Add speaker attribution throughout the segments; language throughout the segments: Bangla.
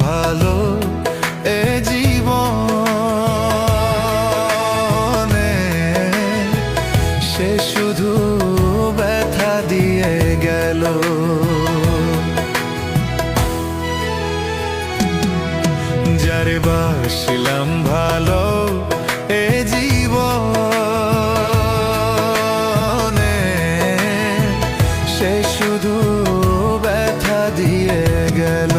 Speaker 1: ভালো এ জীবনে। সে শুধু ব্যথা দিয়ে গেল। যারে বাসিলাম শুধু ব্যথা দিয়ে গেল।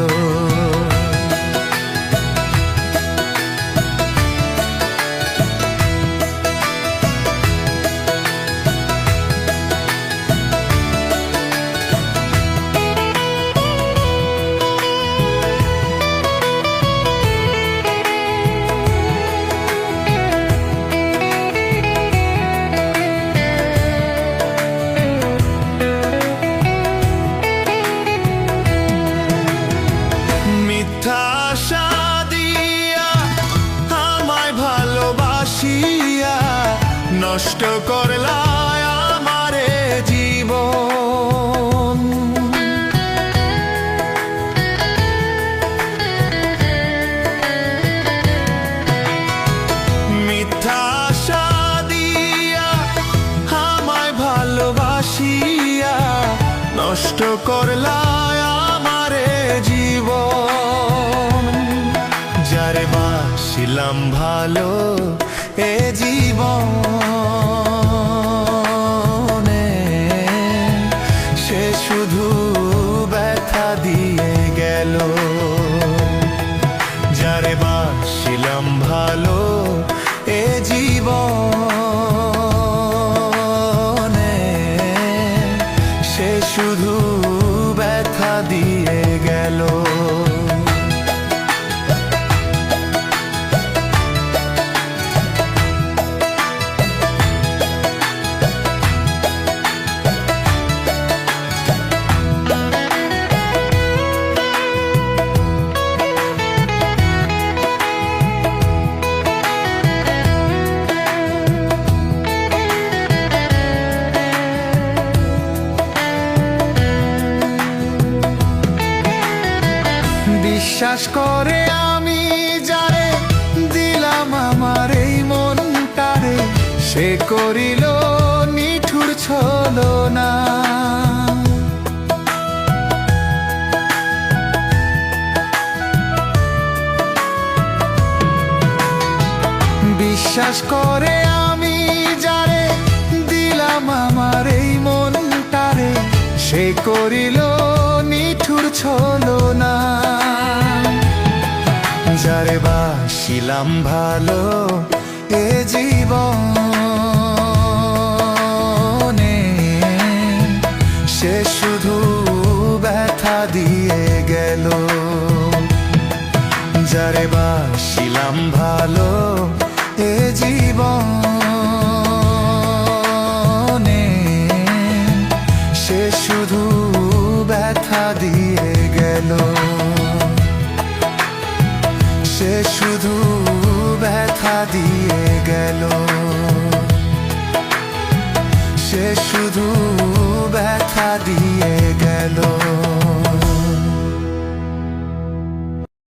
Speaker 1: নষ্ট করলায় আমারে জীবন। মিথ্যা আশা দিয়া আমায় ভালোবাসিয়া নষ্ট করলায় আমারে জীবন। যারে বাসিলাম ভালো এ জীবনে। বিশ্বাস করে আমি যারে দিলাম আমার এই মনটারে, সে করিল নিঠুর ছলো না বিশ্বাস করে আমি যারে দিলাম আমার এই মনটারে, সে করিল নিঠুর বাসিলাম ভালো এ জীবনে। সে শুধু ব্যথা দিয়ে গেল। যারে বাসিলাম ভালো এ জীবনে। সে শুধু ব্যথা দিয়ে গেল।